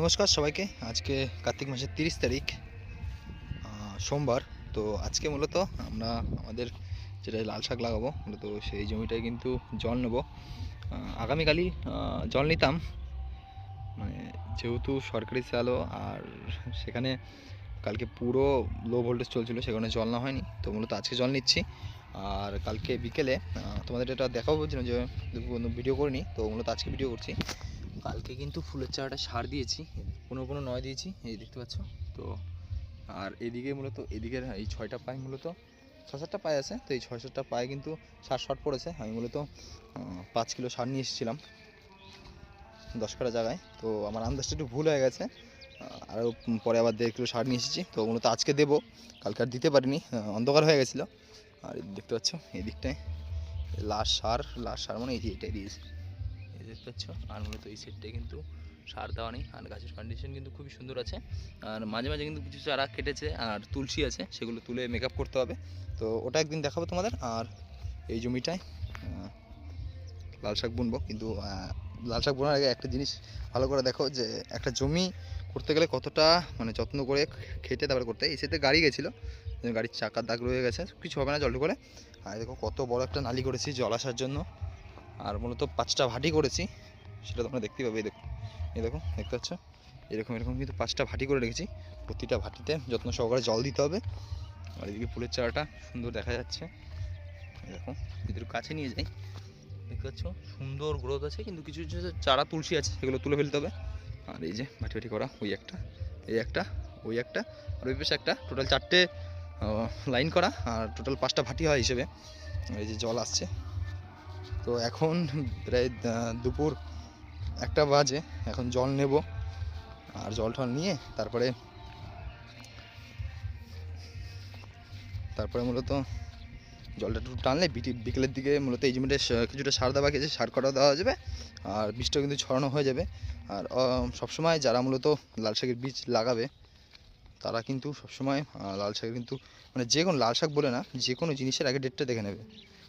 নমস্কার সবাইকে। আজকে কার্তিক মাসের তিরিশ তারিখ সোমবার। তো আজকে মূলত আমরা আমাদের যেটা লাল শাক লাগাবো, মূলত সেই জমিটায় কিন্তু জল নেব। আগামীকালই জল নিতাম। মানে যেহেতু সরকারি স্যালো আর সেখানে কালকে পুরো লো ভোল্টেজ চলছিল সেখানে জল না হয়নি। তো মূলত আজকে জল নিচ্ছি। আর কালকে বিকেলে তোমাদের এটা দেখাবো, যে ভিডিও করিনি। তো মূলত আজকে ভিডিও করছি। কালকে কিন্তু ফুলের চারাটা সার দিয়েছি পনেরো পনেরো নয় দিয়েছি, এই দেখতে পাচ্ছ? তো, আর এদিকে মূলত, এদিকের এই ছয়টা পায়ে মূলত ছ সাতটা পায়ে আছে, তো এই ছয় সাতটা পায়ে কিন্তু সার শর্ট পড়েছে। আমি মূলত পাঁচ কিলো সার নিয়ে এসেছিলাম দশ কাটা জায়গায়, তো আমার আন্দাজটা একটু ভুল হয়ে গেছে। আরও পরে আবার দেড় কিলো সার নিয়ে এসেছি, তো মূলত আজকে দেবো, কালকে আর দিতে পারিনি অন্ধকার হয়ে গেছিল। আর দেখতে পাচ্ছ, এই দিকটায়, লাশ সার লাশ সার মানে এই এটাই দিয়েছে। দেখতে পাচ্ছ। আর মূলত এই সেটটায় কিন্তু সার দেওয়া নেই। আর গাছের কন্ডিশন কিন্তু খুবই সুন্দর আছে। আর মাঝে মাঝে কিন্তু কিছু চারা কেটেছে আর তুলসী আছে, সেগুলো তুলে মেকআপ করতে হবে। তো ওটা একদিন দেখাবো তোমাদের। আর এই জমিটায় লাল শাক বুনবো। কিন্তু লাল শাক বোনার আগে একটা জিনিস ভালো করে দেখো যে, একটা জমি করতে গেলে কতটা মানে যত্ন করে খেটে তারপরে করতে এই সেতে গাড়ি গেছিল। গাড়ির চাকার দাগ রয়ে গেছে। কিছু হবে না জল করে আর দেখো কত বড় একটা নালি করেছি জল আসার জন্য। আর মূলত পাঁচটা ভাটি করেছি, সেটা তোমরা দেখতেই পাবে দেখো, এই দেখো, দেখতে পাচ্ছ? এরকম এরকম কিন্তু পাঁচটা ভাটি করে রেখেছি, প্রতিটা ভাটিতে যত্ন সহকারে জল দিতে হবে। আর এদিকে ফুলের চারাটা সুন্দর দেখা যাচ্ছে দেখো, যদি কাছে নিয়ে যাই, দেখতে পাচ্ছ? সুন্দর গ্রোথ আছে, কিন্তু কিছু কিছু চারা তুলসী আছে, সেগুলো তুলে ফেলতে হবে। আর এই যে ভাটি ভাটি করা, ওই একটা, এই একটা, ওই একটা, আর ওই পাশে একটা টোটাল চারটে লাইন করা, আর টোটাল পাঁচটা ভাটি হয় হিসেবে। এই যে জল আসছে তো এখন প্রায় দুপুর একটা বাজে, এখন জল নেব আর জল টল নিয়ে তারপরে তারপরে মূলত জলটা একটু টানলে বিকেলের দিকে মূলত এই জমিটা কিছুটা সার দেওয়া গেছে সার করা দেওয়া যাবে আর বীজটা কিন্তু ছড়ানো হয়ে যাবে। আর সবসময় যারা মূলত লাল শাকের বীজ লাগাবে, তারা কিন্তু সবসময় লাল শাকের কিন্তু মানে যে কোনো, লাল শাক বলে না, যে কোনো জিনিসের আগে ডেটটা দেখে নেবে।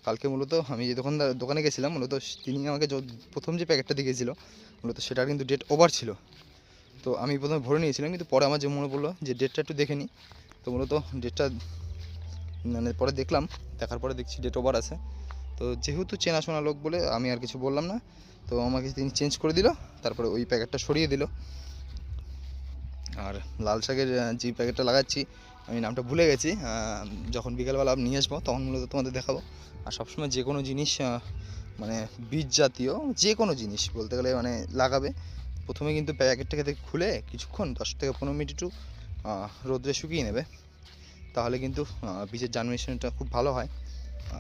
কালকে মূলত আমি যে দোকানদার দোকানে গেছিলাম, মূলত তিনি আমাকে প্রথম যে প্যাকেটটা দিয়েছিল মূলত সেটার কিন্তু ডেট ওভার ছিল। তো আমি প্রথমে ভরে নিয়েছিলাম, কিন্তু পরে আমার যে মনে পড়ল যে ডেটটা একটু দেখে তো মূলত ডেটটা মানে পরে দেখলাম, দেখার পরে দেখছি ডেট ওভার আছে। তো যেহেতু চেনাশোনা লোক বলে আমি আর কিছু বললাম না, তো আমাকে তিনি চেঞ্জ করে দিল, তারপরে ওই প্যাকেটটা সরিয়ে দিল। আর লাল শাকের যে প্যাকেটটা লাগাচ্ছি আমি নামটা ভুলে গেছি যখন বিকেলবেলা নিয়ে আসব, তখন মূলত তোমাদের দেখাবো। আর সবসময় যে কোনো জিনিস মানে বীজ জাতীয়, যে কোনো জিনিস বলতে গেলে মানে লাগাবে। প্রথমে কিন্তু প্যাকেটটাকে খুলে কিছুক্ষণ, দশ থেকে পনেরো মিনিট একটু রোদ্রে শুকিয়ে নেবে। তাহলে কিন্তু বীজের জার্মিনেশনটা খুব ভালো হয়।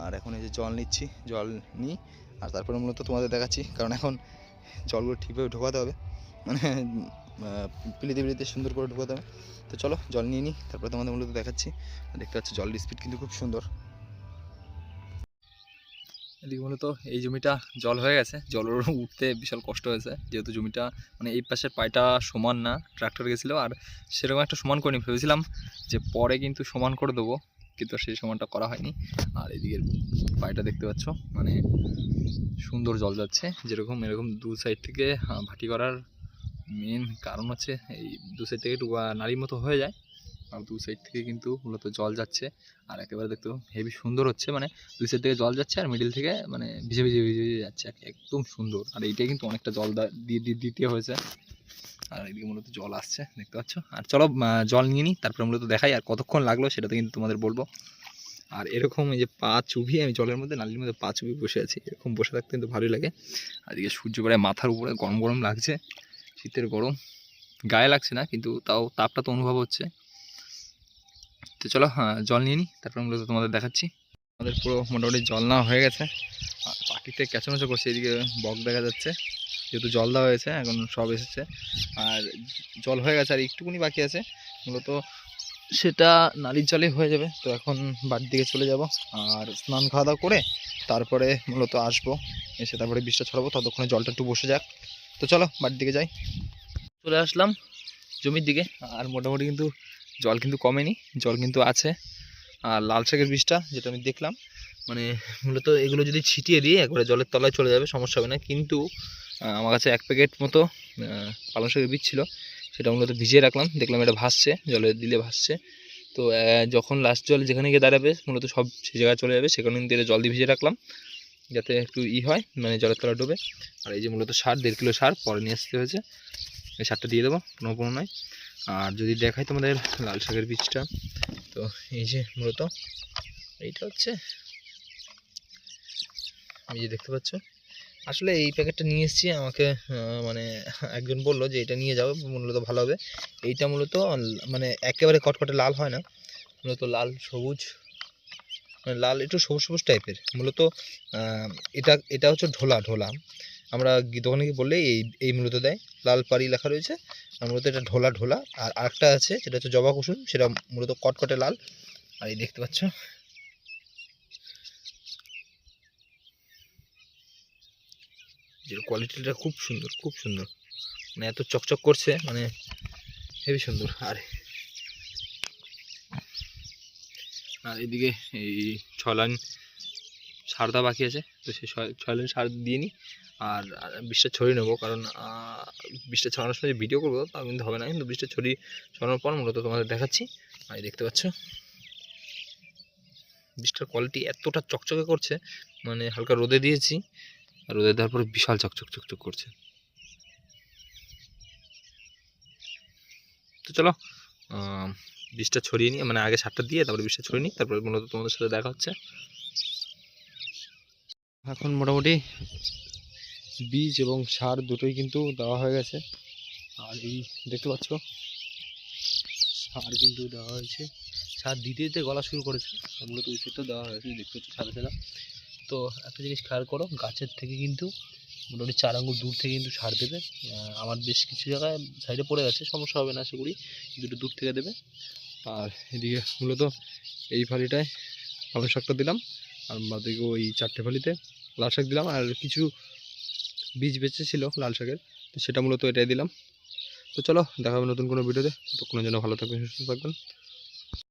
আর এখন এই যে জল নিচ্ছি, জল নিই, আর তারপরে মূলত তোমাদের দেখাচ্ছি, কারণ এখন জলগুলো ঠিকভাবে ঢোকাতে হবে। মানে পিলিতে পিলিতে সুন্দর করে ঢোকাতে হবে। তো চলো, জল নিয়ে নিই, তারপরে তোমাদের মূলত দেখাচ্ছি। দেখতে পাচ্ছি জলের স্পিড কিন্তু খুব সুন্দর। এদিকে মূলত এই জমিটা জল হয়ে গেছে। জলের উঠতে বিশাল কষ্ট হয়েছে। যেহেতু জমিটা মানে এই পাশের পায়টা সমান না ট্রাক্টর গেছিল। আর সেরকম একটা সমান করিনি, ভেবেছিলাম যে পরে কিন্তু সমান করে দেবো, কিন্তু সেই সমানটা করা হয়নি। আর এদিকের পায়টা দেখতে পাচ্ছ মানে সুন্দর জল যাচ্ছে, যেরকম এরকম দু সাইড থেকে ভাটি করার মেন কারণ হচ্ছে এই দু সাইড থেকে একটু নালীর মতো হয়ে যায়। আর দু সাইড থেকে কিন্তু মূলত জল যাচ্ছে। আর একেবারে দেখতে হেভি সুন্দর হচ্ছে। মানে দুই সাইড থেকে জল যাচ্ছে আর মিডিল থেকে মানে ভিজে ভিজে ভিজে ভিজে যাচ্ছে এক- একদম সুন্দর। আর এইটাই কিন্তু অনেকটা জল দিয়ে দিতে হয়েছে। আর এদিকে মূলত জল আসছে, দেখতে পাচ্ছ। আর চলো জল নিয়ে নিই তারপরে মূলত দেখাই আর কতক্ষণ লাগল সেটা তো কিন্তু তোমাদের বলব। আর এরকম এই যে পা চুবিয়ে আমি জলের মধ্যে, নালির মধ্যে পা চুবিয়ে বসে আছি, এরকম বসে থাকতে কিন্তু ভালোই লাগে। আর এদিকে সূর্য করে মাথার উপরে গরম গরম লাগছে। শীতের গরম। গায়ে লাগছে না কিন্তু তাও তাপটা তো অনুভব হচ্ছে। তো চলো হ্যাঁ, জল নিয়ে নিই তারপর মূলত তোমাদের দেখাচ্ছি। আমাদের পুরো মোটামুটি জল নেওয়া হয়ে গেছে। আর পাখিতে ক্যাচমেচো করছে এদিকে বক দেখা যাচ্ছে। যেহেতু জল দেওয়া হয়েছে এখন সব এসেছে। আর জল হয়ে গেছে আর একটুকুনি বাকি আছে। মূলত সেটা নালির জলে হয়ে যাবে। তো এখন বাড়ির দিকে চলে যাব আর স্নান খাওয়া দাওয়া করে তারপরে মূলত আসব। এসে তারপরে বিষটা ছড়াবো ততক্ষণে জলটা একটু বসে যাক। তো চলো বাড়ির দিকে যাই। চলে আসলাম জমির দিকে। আর মোটামুটি কিন্তু জল কিন্তু কমেনি, জল কিন্তু আছে। আর লাল শাকের বীজটা যেটা আমি দেখলাম মানে মূলত এগুলো যদি ছিটিয়ে দিই একবারে জলের তলায় চলে যাবে, সমস্যা হবে না। কিন্তু আমার কাছে এক প্যাকেট মতো পালং শাকের বীজ ছিল, সেটা মূলত ভিজিয়ে রাখলাম। দেখলাম এটা ভাসছে, জলে দিলে ভাসছে। তো যখন লাস্ট জল যেখানে গিয়ে দাঁড়াবে, মূলত সব সে জায়গায় চলে যাবে সেখানে কিন্তু এটা জল দিয়ে ভিজিয়ে রাখলাম। যাতে একটু ই হয় মানে জলের তলা ডুবে। আর এই যে মূলত সার, দেড় কিলো সার পরে নিয়ে আসতে হয়েছে। এই সারটা দিয়ে দেবো, কোনো কোনো নয় আর যদি দেখাই তোমাদের লাল শাকের বীজটা, তো এই যে মূলত এইটা হচ্ছে। এই যে দেখতে পাচ্ছ? আসলে এই প্যাকেটটা নিয়ে এসেছি, আমাকে মানে একজন বলল যে এটা নিয়ে যাও, মূলত ভালো হবে। এইটা মূলত মানে একেবারে কটকটে লাল হয় না। মূলত লাল, সবুজ লাল একটু সবুজ সবুজ টাইপের। মূলত এটা এটা হচ্ছে ঢোলা ঢোলা। আমরা দোকানে গিয়ে বললে এই এই মূলত দেয়। লাল পাড়ি লেখা রয়েছে। মূলত এটা ঢোলা ঢোলা। আর আরেকটা আছে, সেটা হচ্ছে জবা কুসুম। সেটা মূলত কটকটে লাল। আর এই দেখতে পাচ্ছ। এর কোয়ালিটিটা খুব সুন্দর খুব সুন্দর। মানে এত চকচক করছে মানে হেভি সুন্দর। আর আর এদিকে এই ছ লাইন সার বাকি আছে, তো সেই লাইন সার দিয়ে নিই আর বিষটা ছড়িয়ে নেব, কারণ বিষটা ছড়ানোর সময় ভিডিও করব তা কিন্তু হবে না, কিন্তু বিষটা ছড়িয়ে ছড়ানোর পর মূলত তোমাদের দেখাচ্ছি। আর দেখতে পাচ্ছ, বিষটার কোয়ালিটি এতটা চকচকে করছে মানে হালকা রোদে দিয়েছি, আর রোদে দেওয়ার পরে বিশাল চকচক চকচক করছে। তো চলো বীজটা ছড়িয়ে নিই মানে আগে সারটা দিয়ে তারপরে বীজটা ছড়িয়ে নিই তারপরে মূলত তোমাদের সাথে দেখা হচ্ছে। এখন মোটামুটি বীজ এবং সার দুটোই কিন্তু দেওয়া হয়ে গেছে। আর এই দেখতে পাচ্ছ, সার কিন্তু দেওয়া হয়েছে। সার দিতে দিতে গলা শুরু করেছে মূলত সাইডটাও দেওয়া হয়েছে, দেখতে পাচ্ছ সাদা সাদা। তো একটা জিনিস খেয়াল করো, গাছের থেকে কিন্তু মোটামুটি চার আঙ্গুল দূর থেকে কিন্তু সার দেবে। আমার বেশ কিছু জায়গায় সাইডে পড়ে গেছে, সমস্যা হবে না আশা করি একটু দূর থেকে দেবে। আর এদিকে মূলত এই ফালিটায় পালং শাকটা দিলাম, আর বাদিকে ওই চারটে ফালিতে লাল শাক দিলাম, আর কিছু বীজ বেঁচে ছিল লাল শাকের, তো সেটা মূলত এটাই দিলাম। তো চলো, দেখা হবে নতুন কোনো ভিডিওতে, ততক্ষণের জন্য ভালো থাকবেন, সুস্থ থাকবেন।